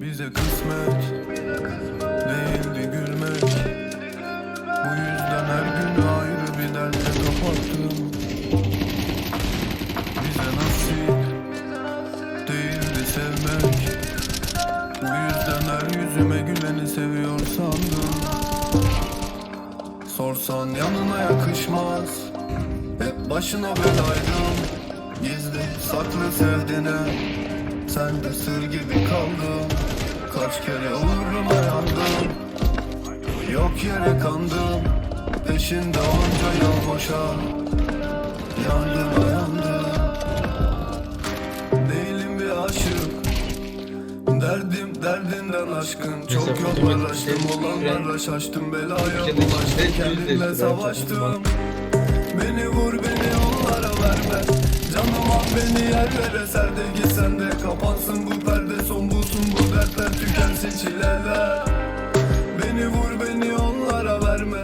Bize kısmet değildi gülmek. Bu yüzden her günü ayrı bir dertle kapattım. Bize nasip değildi sevmek. Bu yüzden her yüzüme güleni seviyor sandım. Sorsan yanına yakışmaz. Hep başına belaydım. Gizli saklı sevdiğine Sen de sır gibi kaldın Kaç kere uğruna yandım. Yok yere kandım. Peşinde onca yıl boşa. Yandım yandım. Değilim bir aşık. Derdim derdinden aşkın. Çok Mesela yollar fotoğraf açtım çekmek Olanlara şaştım. Belaya bulaştım Kendimle savaştım. Beni vur beni onlara verme. Canım al beni yerlere. Ser de gitsen de Kapansın bu çileler Beni vur beni onlara verme.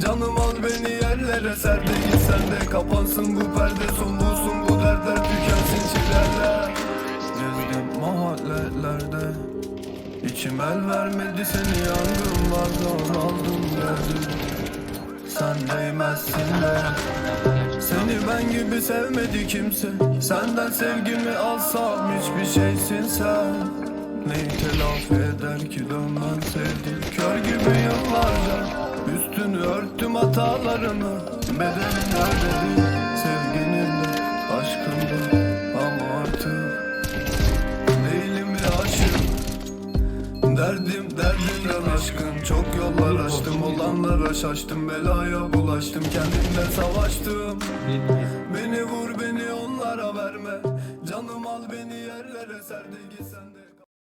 Canım al beni yerlere ser de gitsen de Kapansın bu perde son bulsun bu dertler Tükensin çileler Gezdim mahallelerde İçim el vermedi seni yangın vardı aldım geldim Sen değmezsin de. Seni ben gibi sevmedi kimse. Senden sevgimi alsam hiçbir şeysin sen Neyi telafi eder ki dönmen sevdim. Kör gibi yıllarca Üstünü örttüm hatalarımı. Bedelini ödedim Sevginimle aşkımda Ama artık Değilim bir aşık Derdim derdimden aşkın. Çok yollar açtım olanlara şaştım. Belaya bulaştım kendimle savaştım. Beni vur beni onlara verme. Canım al beni yerlere ser de gitsen de